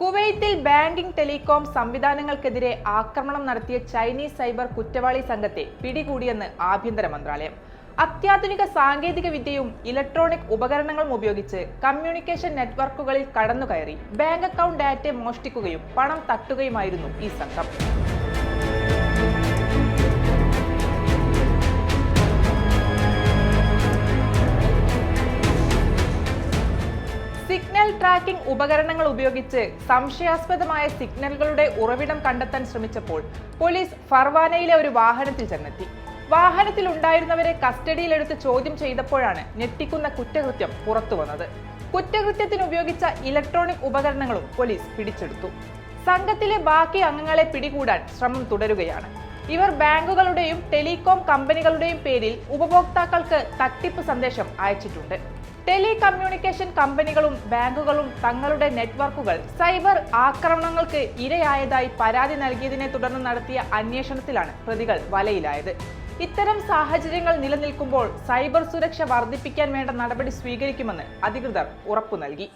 കുവൈത്തിൽ banking telecom സംവിധാനങ്ങൾക്കെതിരെ ആക്രമണം നടത്തിയ ചൈനീസ് സൈബർ കുറ്റവാളി സംഘത്തെ പിടികൂടിയെന്ന് ആഭ്യന്തര മന്ത്രാലയം. അത്യാധുനിക സാങ്കേതിക വിദ്യയും ഇലക്ട്രോണിക് ഉപകരണങ്ങളും ഉപയോഗിച്ച് കമ്മ്യൂണിക്കേഷൻ നെറ്റ്വർക്കുകളിൽ കടന്നുകയറി ബാങ്ക് അക്കൗണ്ട് ഡാറ്റ മോഷ്ടിക്കുകയും പണം തട്ടുകയുമായിരുന്നു ഈ സംഘം. സിഗ്നൽ ട്രാക്കിംഗ് ഉപകരണങ്ങൾ ഉപയോഗിച്ച് സംശയാസ്പദമായ സിഗ്നലുകളുടെ ഉറവിടം കണ്ടെത്താൻ ശ്രമിച്ചപ്പോൾ പോലീസ് ഫർവാനയിലെ ഒരു വാഹനത്തിൽ ചെന്നെത്തി. വാഹനത്തിൽ ഉണ്ടായിരുന്നവരെ കസ്റ്റഡിയിലെടുത്ത് ചോദ്യം ചെയ്തപ്പോഴാണ് ഞെട്ടിക്കുന്ന കുറ്റകൃത്യം പുറത്തുവന്നത് കുറ്റകൃത്യത്തിന് ഉപയോഗിച്ച ഇലക്ട്രോണിക് ഉപകരണങ്ങളും പോലീസ് പിടിച്ചെടുത്തു. സംഘത്തിലെ ബാക്കി അംഗങ്ങളെ പിടികൂടാൻ ശ്രമം തുടരുകയാണ്. ഇവർ ബാങ്കുകളുടെയും ടെലികോം കമ്പനികളുടെയും പേരിൽ ഉപഭോക്താക്കൾക്ക് തട്ടിപ്പ് സന്ദേശം അയച്ചിട്ടുണ്ട്. ടെലികമ്മ്യൂണിക്കേഷൻ കമ്പനികളും ബാങ്കുകളും തങ്ങളുടെ നെറ്റ്വർക്കുകൾ സൈബർ ആക്രമണങ്ങൾക്ക് ഇരയായതായി പരാതി നൽകിയതിനെ തുടർന്ന് നടത്തിയ അന്വേഷണത്തിലാണ് പ്രതികൾ വലയിലായത്. ഇത്തരം സാഹചര്യങ്ങൾ നിലനിൽക്കുമ്പോൾ സൈബർ സുരക്ഷ വർദ്ധിപ്പിക്കാൻ വേണ്ട നടപടി സ്വീകരിക്കുമെന്ന് അധികൃതർ ഉറപ്പു നൽകി.